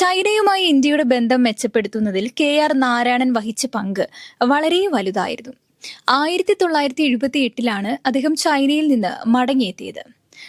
ചൈനയുമായി ഇന്ത്യയുടെ ബന്ധം മെച്ചപ്പെടുത്തുന്നതിൽ കെ ആർ നാരായണൻ വഹിച്ച പങ്ക് വളരെ വലുതായിരുന്നു. ആയിരത്തി തൊള്ളായിരത്തി എഴുപത്തി എട്ടിലാണ് അദ്ദേഹം ചൈനയിൽ നിന്ന് മടങ്ങിയെത്തിയത്.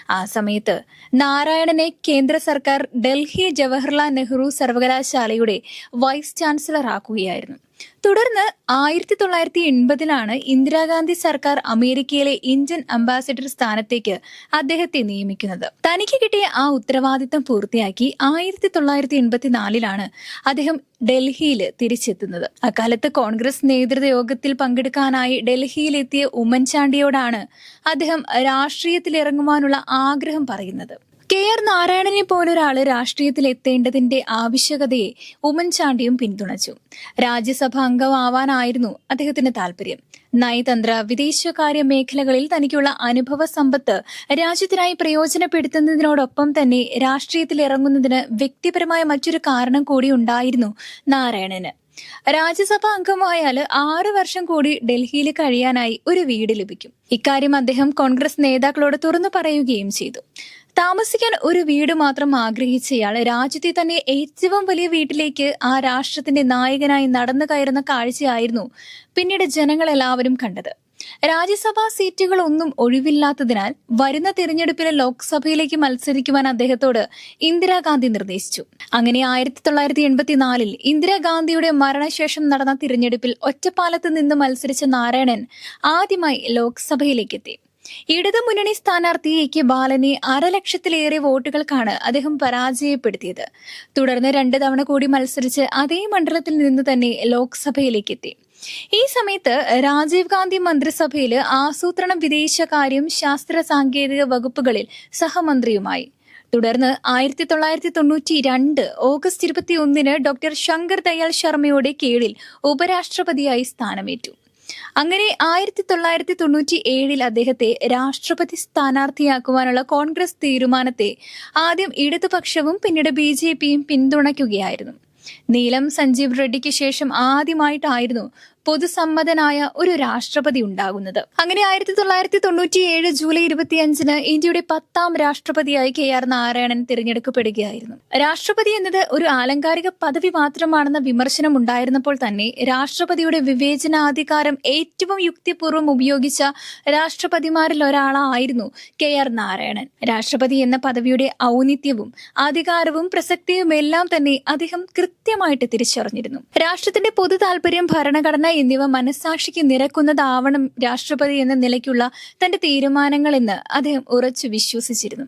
ആ സമയത്ത് നാരായണനെ കേന്ദ്ര സർക്കാർ ഡൽഹി ജവഹർലാൽ നെഹ്റു സർവകലാശാലയുടെ വൈസ് ചാൻസലർ ആക്കുകയായിരുന്നു തുടർന്ന് ആയിരത്തി തൊള്ളായിരത്തി എൺപതിലാണ് ഇന്ദിരാഗാന്ധി സർക്കാർ അമേരിക്കയിലെ ഇന്ത്യൻ അംബാസിഡർ സ്ഥാനത്തേക്ക് അദ്ദേഹത്തെ നിയമിക്കുന്നത്. തനിക്ക് കിട്ടിയ ആ ഉത്തരവാദിത്തം പൂർത്തിയാക്കി ആയിരത്തി തൊള്ളായിരത്തി എൺപത്തിനാലിലാണ് അദ്ദേഹം ഡൽഹിയിൽ തിരിച്ചെത്തുന്നത്. അക്കാലത്ത് കോൺഗ്രസ് നേതൃത്വ യോഗത്തിൽ പങ്കെടുക്കാനായി ഡൽഹിയിലെത്തിയ ഉമ്മൻചാണ്ടിയോടാണ് അദ്ദേഹം രാഷ്ട്രീയത്തിലിറങ്ങുവാനുള്ള ആഗ്രഹം പറയുന്നത്. കെ ആർ നാരായണനെ പോലൊരാൾ രാഷ്ട്രീയത്തിൽ എത്തേണ്ടതിന്റെ ആവശ്യകതയെ ഉമ്മൻചാണ്ടിയും പിന്തുണച്ചു. രാജ്യസഭ അംഗമാവാനായിരുന്നു അദ്ദേഹത്തിന്റെ താല്പര്യം. നയതന്ത്ര വിദേശകാര്യ മേഖലകളിൽ തനിക്കുള്ള അനുഭവ സമ്പത്ത് രാജ്യത്തിനായി പ്രയോജനപ്പെടുത്തുന്നതിനോടൊപ്പം തന്നെ രാഷ്ട്രീയത്തിൽ ഇറങ്ങുന്നതിന് വ്യക്തിപരമായ മറ്റൊരു കാരണം കൂടി ഉണ്ടായിരുന്നു നാരായണന്. രാജ്യസഭ അംഗമായാൽ ആറു വർഷം കൂടി ഡൽഹിയിൽ കഴിയാനായി ഒരു വീട് ലഭിക്കും. ഇക്കാര്യം അദ്ദേഹം കോൺഗ്രസ് നേതാക്കളോട് തുറന്നു പറയുകയും ചെയ്തു. താമസിക്കാൻ ഒരു വീട് മാത്രം ആഗ്രഹിച്ച ഇയാൾ രാജ്യത്തെ തന്നെ ഏറ്റവും വലിയ വീട്ടിലേക്ക് ആ രാഷ്ട്രത്തിന്റെ നായകനായി നടന്നു കയറുന്ന കാഴ്ചയായിരുന്നു പിന്നീട് ജനങ്ങൾ എല്ലാവരും കണ്ടത്. രാജ്യസഭാ സീറ്റുകളൊന്നും ഒഴിവില്ലാത്തതിനാൽ വരുന്ന തിരഞ്ഞെടുപ്പിലെ ലോക്സഭയിലേക്ക് മത്സരിക്കുവാൻ അദ്ദേഹത്തോട് ഇന്ദിരാഗാന്ധി നിർദ്ദേശിച്ചു. അങ്ങനെ ആയിരത്തി തൊള്ളായിരത്തി എൺപത്തിനാലിൽ ഇന്ദിരാഗാന്ധിയുടെ മരണശേഷം നടന്ന തിരഞ്ഞെടുപ്പിൽ ഒറ്റപ്പാലത്ത് നിന്ന് മത്സരിച്ച നാരായണൻ ആദ്യമായി ലോക്സഭയിലേക്ക് എത്തി ഇടതു മുന്നണി സ്ഥാനാർത്ഥി എ കെ ബാലനെ അരലക്ഷത്തിലേറെ വോട്ടുകൾക്കാണ് അദ്ദേഹം പരാജയപ്പെടുത്തിയത്. തുടർന്ന് രണ്ട് തവണ കൂടി മത്സരിച്ച് അതേ മണ്ഡലത്തിൽ നിന്ന് തന്നെ ലോക്സഭയിലേക്ക് എത്തി ഈ സമയത്ത് രാജീവ് ഗാന്ധി മന്ത്രിസഭയിൽ ആസൂത്രണം വിദേശകാര്യം ശാസ്ത്ര സാങ്കേതിക വകുപ്പുകളിൽ സഹമന്ത്രിയുമായി. തുടർന്ന് ആയിരത്തി തൊള്ളായിരത്തി തൊണ്ണൂറ്റി രണ്ട് ഓഗസ്റ്റ് ഇരുപത്തി ഒന്നിന് ഡോക്ടർ ശങ്കർ ദയാൽ ശർമ്മയുടെ കീഴിൽ ഉപരാഷ്ട്രപതിയായി സ്ഥാനമേറ്റു. അങ്ങനെ ആയിരത്തി തൊള്ളായിരത്തി തൊണ്ണൂറ്റി ഏഴിൽ അദ്ദേഹത്തെ രാഷ്ട്രപതി സ്ഥാനാർത്ഥിയാക്കുവാനുള്ള കോൺഗ്രസ് തീരുമാനത്തെ ആദ്യം ഇടതുപക്ഷവും പിന്നീട് ബി ജെ പിയും പിന്തുണയ്ക്കുകയായിരുന്നു. നീലം സഞ്ജീവ് റെഡ്ഡിക്ക് ശേഷം ആദ്യമായിട്ടായിരുന്നു പൊതുസമ്മതനായ ഒരു രാഷ്ട്രപതി ഉണ്ടാകുന്നത്. അങ്ങനെ ആയിരത്തി തൊള്ളായിരത്തി തൊണ്ണൂറ്റി ഏഴ് ജൂലൈ ഇരുപത്തിയഞ്ചിന് ഇന്ത്യയുടെ പത്താം രാഷ്ട്രപതിയായി കെ ആർ നാരായണൻ തിരഞ്ഞെടുക്കപ്പെടുകയായിരുന്നു. രാഷ്ട്രപതി എന്നത് ഒരു ആലങ്കാരിക പദവി മാത്രമാണെന്ന വിമർശനം ഉണ്ടായിരുന്നപ്പോൾ തന്നെ രാഷ്ട്രപതിയുടെ വിവേചനാധികാരം ഏറ്റവും യുക്തിപൂർവം ഉപയോഗിച്ച രാഷ്ട്രപതിമാരിൽ ഒരാളായിരുന്നു കെ ആർ നാരായണൻ. രാഷ്ട്രപതി എന്ന പദവിയുടെ ഔന്നിത്യവും അധികാരവും പ്രസക്തിയും എല്ലാം തന്നെ അദ്ദേഹം കൃത്യമായിട്ട് തിരിച്ചറിഞ്ഞിരുന്നു. രാഷ്ട്രത്തിന്റെ പൊതു താല്പര്യം ഭരണഘടന എന്നിവ മനസ്സാക്ഷിക്ക് നിരക്കുന്നതാവണം രാഷ്ട്രപതി എന്ന നിലയ്ക്കുള്ള തന്റെ തീരുമാനങ്ങൾ എന്ന് അദ്ദേഹം ഉറച്ചു വിശ്വസിച്ചിരുന്നു.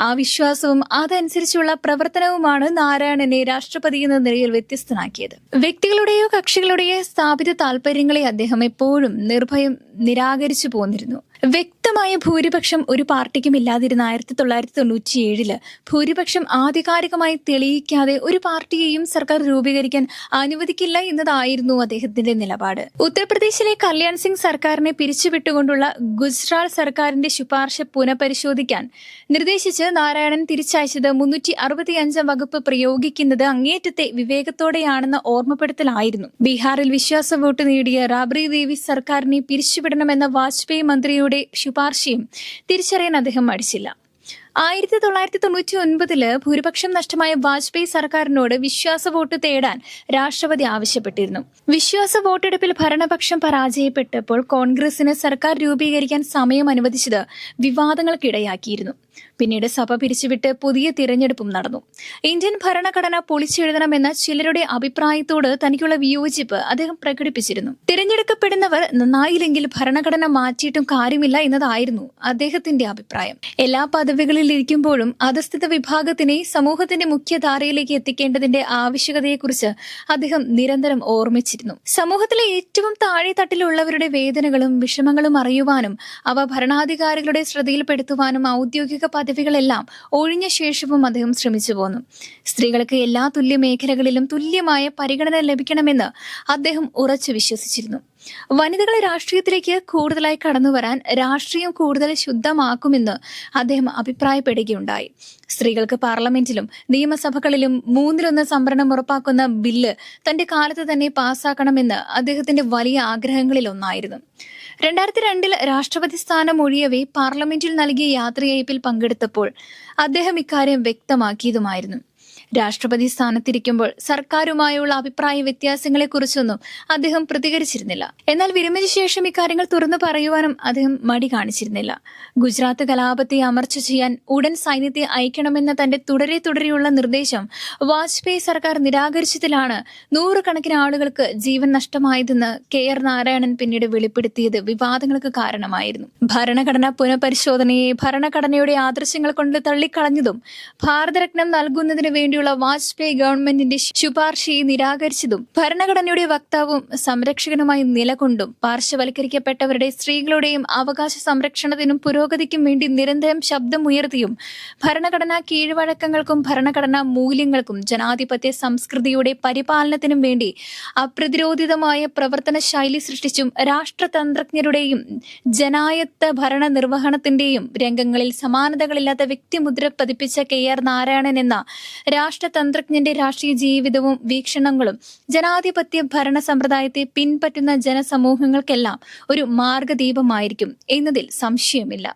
ആ വിശ്വാസവും അതനുസരിച്ചുള്ള പ്രവർത്തനവുമാണ് നാരായണനെ രാഷ്ട്രപതി എന്ന നിലയിൽ വ്യത്യസ്തനാക്കിയത്. വ്യക്തികളുടെയോ കക്ഷികളുടെയോ സ്ഥാപിത താല്പര്യങ്ങളെ അദ്ദേഹം എപ്പോഴും നിർഭയം നിരാകരിച്ചു പോന്നിരുന്നു. വ്യക്തമായ ഭൂരിപക്ഷം ഒരു പാർട്ടിക്കും ഇല്ലാതിരുന്ന ആയിരത്തി തൊള്ളായിരത്തി തൊണ്ണൂറ്റി ഏഴിൽ ഭൂരിപക്ഷം ആധികാരികമായി തെളിയിക്കാതെ ഒരു പാർട്ടിയെയും സർക്കാർ രൂപീകരിക്കാൻ അനുവദിക്കില്ല എന്നതായിരുന്നു അദ്ദേഹത്തിന്റെ നിലപാട്. ഉത്തർപ്രദേശിലെ കല്യാൺ സിംഗ് സർക്കാരിനെ പിരിച്ചുവിട്ടുകൊണ്ടുള്ള ഗുജറാത്ത് സർക്കാരിന്റെ ശുപാർശ പുനഃപരിശോധിക്കാൻ നിർദ്ദേശിച്ച് നാരായണൻ തിരിച്ചയച്ചത് മുന്നൂറ്റി അറുപത്തിയഞ്ചാം വകുപ്പ് പ്രയോഗിക്കുന്നത് അങ്ങേറ്റത്തെ വിവേകത്തോടെയാണെന്ന ഓർമ്മപ്പെടുത്തലായിരുന്നു. ബീഹാറിൽ വിശ്വാസ വോട്ട് നേടിയ റാബ്രി ദേവി സർക്കാരിനെ പിരിച്ചുവിടണമെന്ന വാജ്പേയി മന്ത്രിയുടെ ശുപാർശയും തിരിച്ചറിയാൻ അദ്ദേഹം മടിച്ചില്ല ആയിരത്തി തൊള്ളായിരത്തി തൊണ്ണൂറ്റി ഒൻപതിൽ ഭൂരിപക്ഷം നഷ്ടമായ വാജ്പേയി സർക്കാരിനോട് വിശ്വാസ വോട്ട് തേടാൻ രാഷ്ട്രപതി ആവശ്യപ്പെട്ടിരുന്നു. വിശ്വാസ വോട്ടെടുപ്പിൽ ഭരണപക്ഷം പരാജയപ്പെട്ടപ്പോൾ കോൺഗ്രസിന് സർക്കാർ രൂപീകരിക്കാൻ സമയം അനുവദിച്ചത് വിവാദങ്ങൾക്കിടയാക്കിയിരുന്നു. പിന്നീട് സഭ പിരിച്ചുവിട്ട് പുതിയ തിരഞ്ഞെടുപ്പും നടന്നു. ഇന്ത്യൻ ഭരണഘടന പൊളിച്ചെഴുതണമെന്ന ചിലരുടെ അഭിപ്രായത്തോട് തനിക്കുള്ള വിയോജിപ്പ് അദ്ദേഹം പ്രകടിപ്പിച്ചിരുന്നു. തിരഞ്ഞെടുക്കപ്പെടുന്നവർ നന്നായില്ലെങ്കിൽ ഭരണഘടന മാറ്റിയിട്ടും കാര്യമില്ല എന്നതായിരുന്നു അദ്ദേഹത്തിന്റെ അഭിപ്രായം. എല്ലാ പദവികളിൽ ഇരിക്കുമ്പോഴും അധസ്ഥിത വിഭാഗത്തിനെ സമൂഹത്തിന്റെ മുഖ്യധാരയിലേക്ക് എത്തിക്കേണ്ടതിന്റെ ആവശ്യകതയെക്കുറിച്ച് അദ്ദേഹം നിരന്തരം ഓർമ്മിച്ചിരുന്നു. സമൂഹത്തിലെ ഏറ്റവും താഴെ തട്ടിലുള്ളവരുടെ വേദനകളും വിഷമങ്ങളും അറിയുവാനും അവ ഭരണാധികാരികളുടെ ശ്രദ്ധയിൽപ്പെടുത്തുവാനും ഔദ്യോഗിക പദവികളെല്ലാം ഒഴിഞ്ഞ ശേഷവും അദ്ദേഹം ശ്രമിച്ചു പോന്നു. സ്ത്രീകൾക്ക് എല്ലാ തുല്യ മേഖലകളിലും തുല്യമായ പരിഗണന ലഭിക്കണമെന്ന് അദ്ദേഹം ഉറച്ചു വിശ്വസിച്ചിരുന്നു. വനിതകളെ രാഷ്ട്രീയത്തിലേക്ക് കൂടുതലായി കടന്നു വരാൻ രാഷ്ട്രീയം കൂടുതൽ ശുദ്ധമാക്കുമെന്ന് അദ്ദേഹം അഭിപ്രായപ്പെടുകയുണ്ടായി. സ്ത്രീകൾക്ക് പാർലമെന്റിലും നിയമസഭകളിലും മൂന്നിലൊന്ന് സംവരണം ഉറപ്പാക്കുന്ന ബില്ല് തന്റെ കാലത്ത് തന്നെ പാസ്സാക്കണമെന്ന് അദ്ദേഹത്തിന്റെ വലിയ ആഗ്രഹങ്ങളിൽ ഒന്നായിരുന്നു രണ്ടായിരത്തി രണ്ടിൽ രാഷ്ട്രപതി സ്ഥാനം ഒഴിയവേ പാർലമെന്റിൽ നൽകിയ യാത്രയയപ്പിൽ പങ്കെടുത്തപ്പോൾ അദ്ദേഹം ഇക്കാര്യം വ്യക്തമാക്കിയതുമായിരുന്നു. രാഷ്ട്രപതി സ്ഥാനത്തിരിക്കുമ്പോൾ സർക്കാരുമായുള്ള അഭിപ്രായ വ്യത്യാസങ്ങളെക്കുറിച്ചൊന്നും അദ്ദേഹം പ്രതികരിച്ചിരുന്നില്ല. എന്നാൽ വിരമിച്ച ശേഷം ഇക്കാര്യങ്ങൾ തുറന്നു പറയുവാനും അദ്ദേഹം മടി കാണിച്ചിരുന്നില്ല. ഗുജറാത്ത് കലാപത്തെ അമർച്ച ചെയ്യാൻ ഉടൻ സൈന്യത്തെ അയക്കണമെന്ന തന്റെ തുടരെ തുടരെയുള്ള നിർദ്ദേശം വാജ്പേയി സർക്കാർ നിരാകരിച്ചതിലാണ് നൂറുകണക്കിന് ആളുകൾക്ക് ജീവൻ നഷ്ടമായതെന്ന് കെ ആർ നാരായണൻ പിന്നീട് വെളിപ്പെടുത്തിയത് വിവാദങ്ങൾക്ക് കാരണമായിരുന്നു. ഭരണഘടന പുനഃപരിശോധനയെ ഭരണഘടനയുടെ ആദർശങ്ങൾ കൊണ്ട് തള്ളിക്കളഞ്ഞതും ഭാരതരത്നം നൽകുന്നതിന് വേണ്ടിയുള്ള വാജ്പേയി ഗവൺമെന്റിന്റെ ശുപാർശയെ നിരാകരിച്ചതും ഭരണഘടനയുടെ വക്താവും സംരക്ഷകനുമായി നിലകൊണ്ടും പാർശ്വവൽക്കരിക്കപ്പെട്ടവരുടെ സ്ത്രീകളുടെയും അവകാശ സംരക്ഷണത്തിനും പുരോഗതിക്കും വേണ്ടി നിരന്തരം ശബ്ദമുയർത്തിയും ഭരണഘടനാ കീഴ്വഴക്കങ്ങൾക്കും ഭരണഘടനാ മൂല്യങ്ങൾക്കും ജനാധിപത്യ സംസ്കൃതിയുടെ പരിപാലനത്തിനും വേണ്ടി അപ്രതിരോധിതമായ പ്രവർത്തന ശൈലി സൃഷ്ടിച്ചും രാഷ്ട്രതന്ത്രജ്ഞരുടെയും ജനായത്ത ഭരണ നിർവഹണത്തിന്റെയും രംഗങ്ങളിൽ സമാനതകളില്ലാത്ത വ്യക്തിമുദ്ര പതിപ്പിച്ച കെ ആർ നാരായണൻ എന്ന രാഷ്ട്രതന്ത്രജ്ഞന്റെ രാഷ്ട്രീയ ജീവിതവും വീക്ഷണങ്ങളും ജനാധിപത്യ ഭരണ സമ്പ്രദായത്തെ പിൻപറ്റുന്ന ജനസമൂഹങ്ങൾക്കെല്ലാം ഒരു മാർഗദീപമായിരിക്കും എന്നതിൽ സംശയമില്ല